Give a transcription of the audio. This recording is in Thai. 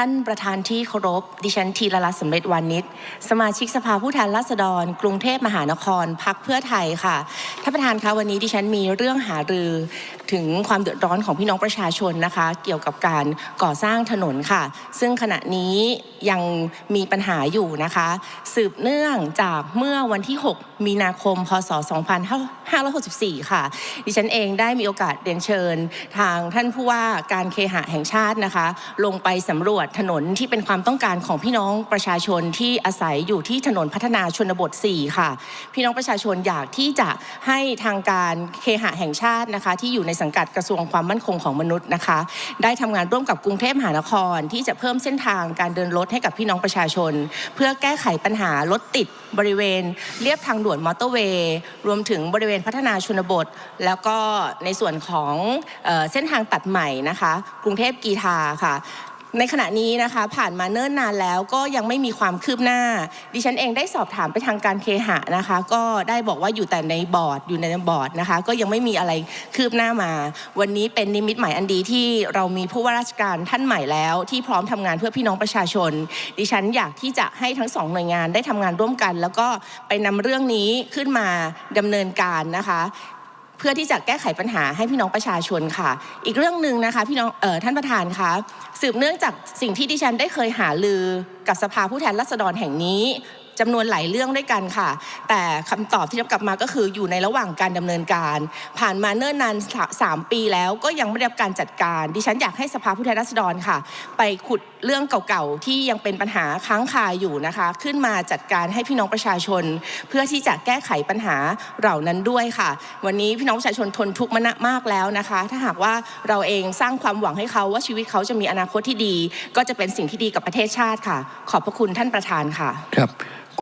ท่านประธานที่เคารพ ดิฉันธีรรัตสำเร็จวานิชสมาชิกสภาผู้แทนราษฎร กรุงเทพมหานครพักเพื่อไทยค่ะท่านประธานคะวันนี้ดิฉันมีเรื่องหารือถึงความเดือดร้อนของพี่น้องประชาชนนะคะ เกี่ยวกับการก่อสร้างถนนค่ะ ซึ่งขณะนี้ยังมีปัญหาอยู่นะคะ สืบเนื่องจากเมื่อวันที่ 6 มีนาคม พศ 2564 ค่ะ ดิฉันเองได้มีโอกาสเรียนเชิญ ทางท่านผู้ว่าการเคหะแห่งชาตินะคะ ลงไปสำรวจถนนที่เป็นความต้องการของพี่น้องประชาชนที่อาศัยอยู่ที่ถนนพัฒนาชนบท 4 ค่ะ พี่น้องประชาชนอยากที่จะให้ทางการเคหะแห่งชาตินะคะ ที่อยู่ในสังกัดกระทรวงความมั่นคงของมนุษย์นะคะ ได้ทำงานร่วมกับกรุงเทพมหานคร ที่จะเพิ่มเส้นทางการเดินรถให้กับพี่น้องประชาชน เพื่อแก้ไขปัญหารถติดบริเวณเรียบทางด่วนมอเตอร์เวย์รวมถึงบริเวณพัฒนาชนบท แล้วก็ในส่วนของเออเส้นทางตัดใหม่นะคะ กรุงเทพกีทาค่ะ ในขณะนี้นะคะ ผ่านมาเนิ่นนานแล้วก็ยังไม่มีความคืบหน้า ดิฉันเองได้สอบถามไปทางการเคหะนะคะ ก็ได้บอกว่าอยู่แต่ในบอร์ดอยู่ในบอร์ดนะคะ ก็ยังไม่มีอะไรคืบหน้ามา วันนี้เป็นนิมิตหมายอันดีที่เรามีผู้ว่าราชการท่านใหม่แล้ว ที่พร้อมทำงานเพื่อพี่น้องประชาชน ดิฉันอยากที่จะให้ทั้งสองหน่วยงานได้ทำงานร่วมกัน แล้วก็ไปนำเรื่องนี้ขึ้นมาดำเนินการนะคะ เพื่อที่จะแก้ไขปัญหาให้พี่น้องประชาชนค่ะ อีกเรื่องหนึ่งนะคะพี่น้องออท่านประธานคะสืบเนื่องจากสิ่งที่ดิฉันได้เคยหาลือกับสภาผู้แทนราษฎรแห่งนี้ จำนวนหลายเรื่องด้วยกันค่ะ แต่คำตอบที่รับกลับมาก็คืออยู่ในระหว่างการดำเนินการ ผ่านมาเนิ่นนานสามปีแล้วก็ยังไม่ได้รับการจัดการ ดิฉันอยากให้สภาผู้แทนราษฎรค่ะ ไปขุดเรื่องเก่าๆที่ยังเป็นปัญหาค้างคาอยู่นะคะ ขึ้นมาจัดการให้พี่น้องประชาชน เพื่อที่จะแก้ไขปัญหาเหล่านั้นด้วยค่ะ วันนี้พี่น้องประชาชนทนทุกข์มามากแล้วนะคะ ถ้าหากว่าเราเองสร้างความหวังให้เขาว่าชีวิตเขาจะมีอนาคตที่ดี ก็จะเป็นสิ่งที่ดีกับประเทศชาติค่ะ ขอบพระคุณท่านประธานค่ะ ครับ